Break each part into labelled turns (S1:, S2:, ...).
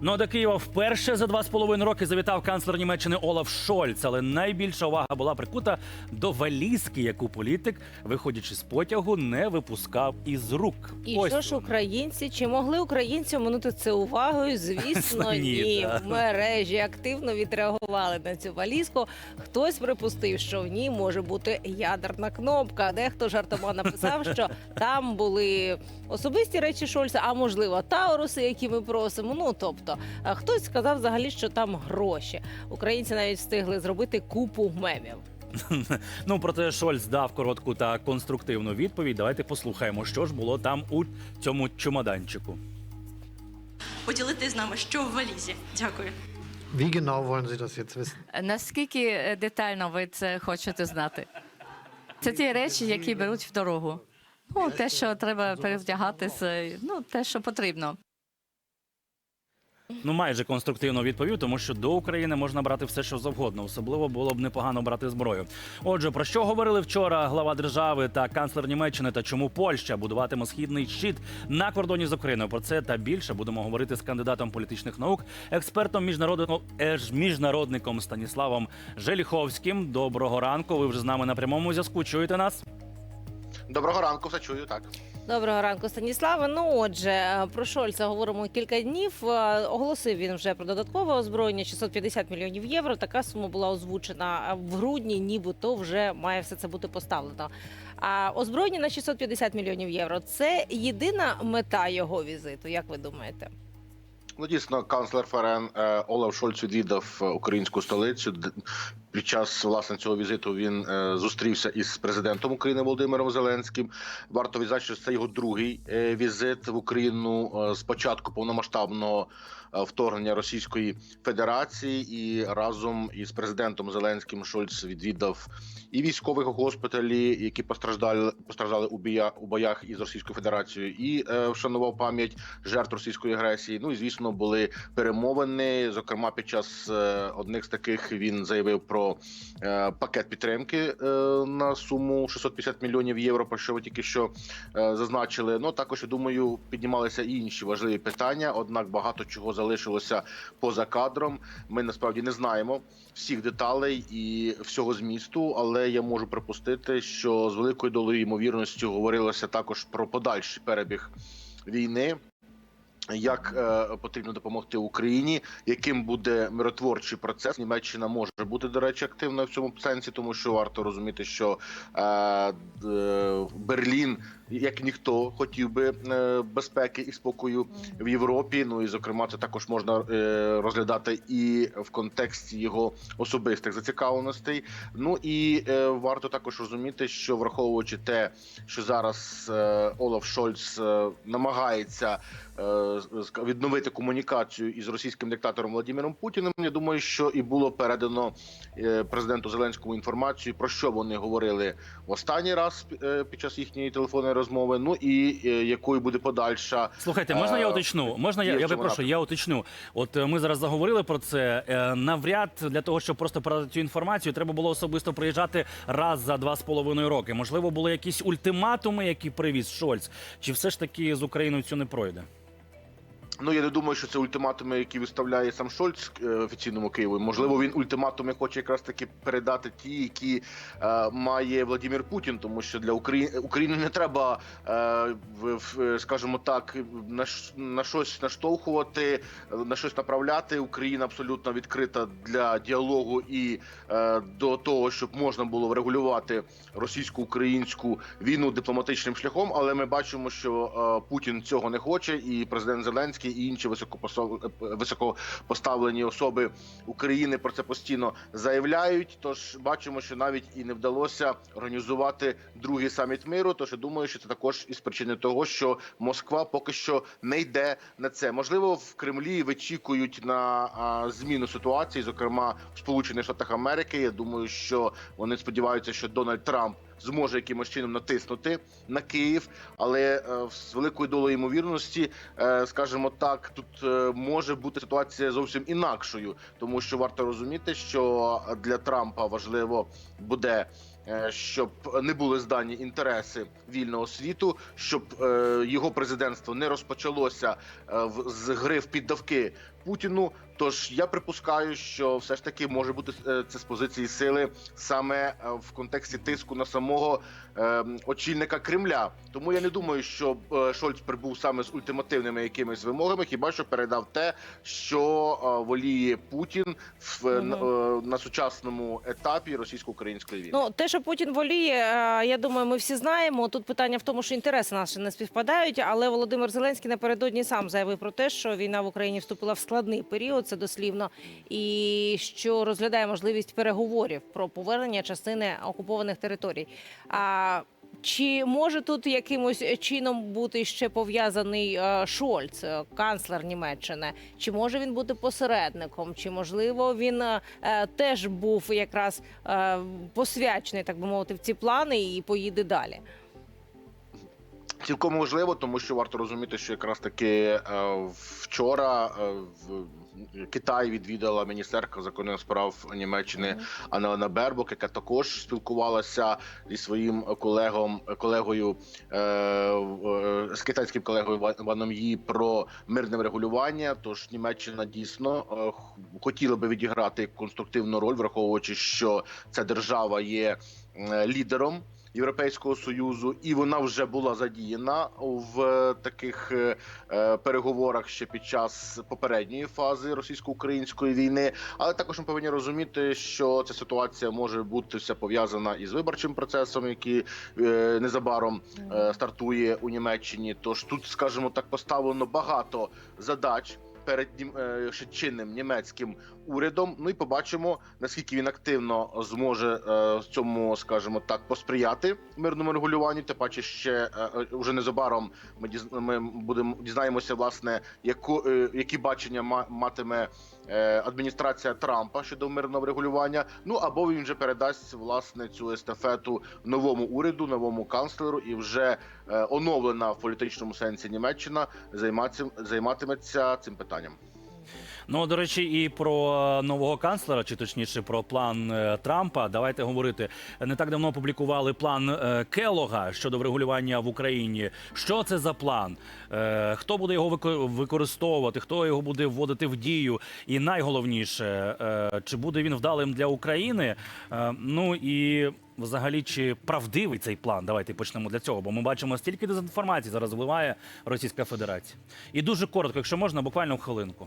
S1: Ну а до Києва вперше за два з половиною роки завітав канцлер Німеччини Олаф Шольц. Але найбільша увага була прикута до валізки, яку політик, виходячи з потягу, не випускав із рук.
S2: І
S1: Ось
S2: що ж українці? Чи могли українці оминути це увагою? Звісно,
S1: Ні,
S2: ні.
S1: да.
S2: В мережі активно відреагували на цю валізку. Хтось припустив, що в ній може бути ядерна кнопка. Дехто жартома написав, що там були особисті речі Шольца, а можливо, тауруси, які ми просимо. Ну тобто, а хтось сказав взагалі, що там гроші. Українці навіть встигли зробити купу мемів.
S1: Ну проте Шольц дав коротку та конструктивну відповідь. Давайте послухаємо, що ж було там у цьому чемоданчику.
S3: поділитись з нами, що в валізі. Дякую.
S4: Wie genau wollen Sie das jetzt wissen?
S5: Наскільки е, детально ви це хочете знати? Це ті речі, які беруть в дорогу. Ну, те, що треба перевдягатися, ну, те, що потрібно.
S1: Ну, майже конструктивно відповів, тому що до України можна брати все, що завгодно. Особливо було б непогано брати зброю. Отже, про що говорили вчора глава держави та канцлер Німеччини та чому Польща будуватиме східний щит на кордоні з Україною? Про це та більше будемо говорити з кандидатом політичних наук, експертом міжнародного еж міжнародником Станіславом Желіховським. Доброго ранку. Ви вже з нами на прямому зв'язку. Чуєте нас?
S6: Доброго ранку, все чую, так.
S2: Доброго ранку, Станіславе. Ну отже, е, про Шольца говоримо кілька днів. Е, Оголосив він вже про додаткове озброєння 650 мільйонів євро. Така сума була озвучена в грудні, нібито вже має все це бути поставлено. А озброєння на 650 мільйонів євро це єдина мета його візиту. Як ви думаєте?
S6: Ну дійсно, канцлер ФРН е, Олаф Шольц відвідав е, українську столицю. Під час власне цього візиту він е, зустрівся із президентом України Володимиром Зеленським. Варто відзначити, що це його другий е, візит в Україну е, з початку повномасштабного вторгнення Російської Федерації, і разом із президентом Зеленським Шольц відвідав і військових госпіталі, які постраждали постраждали у бія у боях із Російською Федерацією, і вшанував пам'ять жертв російської агресії. Ну і звісно, були перемовини. Зокрема, під час одних з таких він заявив про е, пакет підтримки е, на суму 650 мільйонів євро. Про що ви тільки що е, зазначили. Ну також я думаю, піднімалися і інші важливі питання. Однак багато чого залишилося поза кадром. Ми насправді не знаємо всіх деталей і всього змісту, але я можу припустити, що з великою долею ймовірністю говорилося також про подальший перебіг війни. Як е, потрібно допомогти Україні, яким буде миротворчий процес? Німеччина може бути до речі активною в цьому сенсі, тому що варто розуміти, що е, е, Берлін, як ніхто, хотів би е, безпеки і спокою в Європі. Ну і зокрема, це також можна е, розглядати і в контексті його особистих зацікавленостей. Ну і е, варто також розуміти, що враховуючи те, що зараз Олаф Шольц намагається відновити комунікацію із російським диктатором Владимиром Путіним. Я думаю, що і було передано президенту Зеленському інформацію про що вони говорили в останній раз під час їхньої телефонної розмови. Ну і е, якою буде подальша
S1: Слухайте, можна я
S6: Е,
S1: уточну? Можна я, я
S6: прошу,
S1: випрошу, я уточню. От е, ми зараз заговорили про це. Е, Навряд для того, щоб просто передати цю інформацію, треба було особисто приїжджати раз за два з половиною роки. Можливо, були якісь ультиматуми, які привіз Шольц, чи все ж таки з Україною цю не пройде?
S6: Ну я не думаю, що це ультиматуми, які виставляє сам Шольц е, офіційному Києву. Можливо, він ультиматуми хоче якраз таки передати ті, які е, має Владимир Путін, тому що для України Україні не треба, е, в, скажімо так, на, на щось наштовхувати, на щось направляти. Україна абсолютно відкрита для діалогу і е, до того, щоб можна було врегулювати російсько-українську війну дипломатичним шляхом. Але ми бачимо, що е, Путін цього не хоче, і президент Зеленський і інші е, високопоставлені особи України про це постійно заявляють. Тож бачимо, що навіть і не вдалося організувати другий саміт миру. Тож я думаю, що це також із причини того, що Москва поки що не йде на це. Можливо, в Кремлі вичікують на зміну ситуації, зокрема в Сполучених Штатах Америки. Я думаю, що вони сподіваються, що Дональд Трамп зможе якимось чином натиснути на Київ, але е, з великою долою ймовірності, е, скажімо так, тут е, може бути ситуація зовсім інакшою, тому що варто розуміти, що для Трампа важливо буде. Е, щоб не були здані інтереси вільного світу, щоб е, його президентство не розпочалося е, з гри в піддавки Путіну. Тож я припускаю, що все ж таки може бути це з позиції сили саме в контексті тиску на самого очільника Кремля. Тому я не думаю, що Шольц прибув саме з ультимативними якимись вимогами, хіба що передав те, що воліє Путін в е, на, на сучасному етапі російсько-української війни.
S2: Ну, те, що Путін воліє, е, я думаю, ми всі знаємо. Тут питання в тому, що інтереси наші не співпадають. Але Володимир Зеленський напередодні сам заявив про те, що війна в Україні вступила в складний період, це дослівно, і що розглядає можливість переговорів про повернення частини окупованих територій. Чи може тут якимось чином бути ще пов'язаний е, Шольц, е, канцлер Німеччини? Чи може він бути посередником? Чи можливо він е, е, теж був якраз е, посвячений, так би мовити, в ці плани і поїде далі?
S6: Цілком можливо, тому що варто розуміти, що якраз таки е, вчора е, в Китай відвідала міністерка закордонних справ Німеччини Анна Бербок, яка також спілкувалася зі своїм колегом колегою е, е, з китайським колегою Ва- Ваном Ї про мирне врегулювання. Тож Німеччина дійсно е, хотіла би відіграти конструктивну роль, враховуючи, що ця держава є лідером. Європейського союзу, і вона вже була задіяна в е, таких е, е, переговорах ще під час попередньої фази російсько-української війни. Але також ми повинні розуміти, що ця ситуація може бути вся пов'язана із виборчим процесом, який незабаром стартує у Німеччині. Тож тут, скажімо так, поставлено багато задач. Перед ще чинним німецьким урядом, ну і побачимо наскільки він активно зможе е, цьому, скажімо так, посприяти мирному регулюванню. Тим паче ще е, е, вже незабаром ми ми будемо дізнаємося, власне, яку які бачення ма- матиме адміністрація Трампа щодо мирного регулювання. Ну або він вже передасть власне цю естафету новому уряду, новому канцлеру, і вже оновлена в політичному сенсі Німеччина займатиметься цим питанням.
S1: Ну, до речі, і про нового канцлера, чи точніше про план е, Трампа. Давайте говорити. Не так давно опублікували план е, Келога щодо врегулювання в Україні. Що це за план? Е, Хто буде його використовувати? Хто його буде вводити в дію? І найголовніше, е, чи буде він вдалим для України? Е, Ну і взагалі, чи правдивий цей план? Давайте почнемо для цього, бо ми бачимо стільки дезінформації зараз вливає Російська Федерація. І дуже коротко, якщо можна, буквально в хвилинку.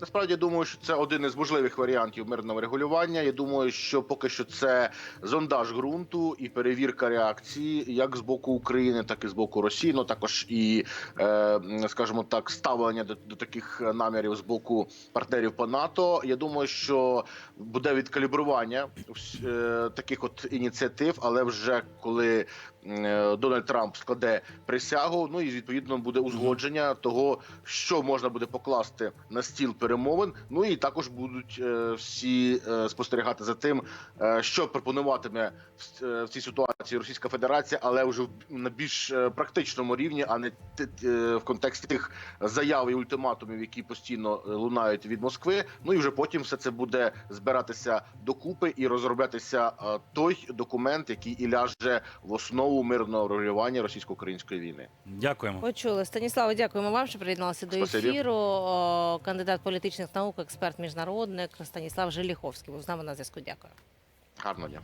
S6: Насправді я думаю, що це один із можливих варіантів мирного регулювання. Я думаю, що поки що це зондаж ґрунту і перевірка реакції, як з боку України, так і з боку Росії. Ну також і е, скажімо так, ставлення до, до таких намірів з боку партнерів по НАТО. Я думаю, що буде відкалібрування е, таких от ініціатив, але вже коли е, Дональд Трамп складе присягу, ну і відповідно буде узгодження того, що можна буде покласти на стіл перемовин. Ну і також будуть е, всі е, спостерігати за тим, е, що пропонуватиме в, е, в цій ситуації Російська Федерація, але вже в- на більш е, практичному рівні, а не т- е, в контексті тих заяв і ультиматумів, які постійно лунають від Москви. Ну і вже потім все це буде збиратися докупи і розроблятися е, той документ, який і ляже в основу мирного регулювання російсько-української війни.
S1: Дякуємо.
S2: Почули. Станіславе, дякуємо вам, що приєдналися до
S6: Спасибі.
S2: ефіру. О, Кандидат політичних наук, експерт, міжнародник Станіслав Желіховський був з нами на зв'язку. Дякую.
S6: Гарно дня.